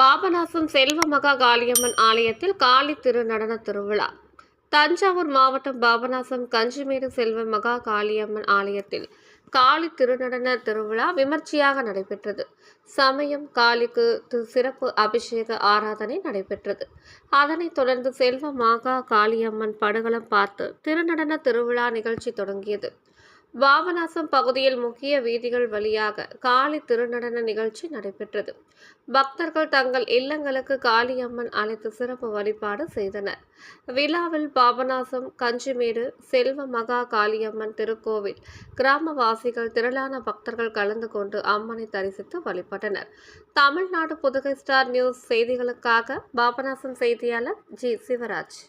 பாபநாசம் செல்வ மகா காளியம்மன் ஆலயத்தில் காளி திருநடன திருவிழா. தஞ்சாவூர் மாவட்டம் பாபநாசம் கஞ்சிமேடு செல்வ மகா காளியம்மன் ஆலயத்தில் காளி திருநடன திருவிழா விமர்சையாக நடைபெற்றது. சமயம் காளிக்கு சிறப்பு அபிஷேக ஆராதனை நடைபெற்றது. அதனைத் தொடர்ந்து செல்வ மாகா காளியம்மன் படுகளம் பார்த்து திருநடன திருவிழா நிகழ்ச்சி தொடங்கியது. பாபநாசம் பகுதியில் முக்கிய வீதிகள் வழியாக காளி திருநடன நிகழ்ச்சி நடைபெற்றது. பக்தர்கள் தங்கள் இல்லங்களுக்கு காளியம்மன் அழைத்து சிறப்பு வழிபாடு செய்தனர். விழாவில் பாபநாசம் கஞ்சிமேடு செல்வ மகா காளியம்மன் திருக்கோவில் கிராமவாசிகள் திரளான பக்தர்கள் கலந்து கொண்டு அம்மனை தரிசித்து வழிபட்டனர். தமிழ்நாடு புதுகை ஸ்டார் நியூஸ் செய்திகளுக்காக பாபநாசம் செய்தியாளர் ஜி சிவராஜ்.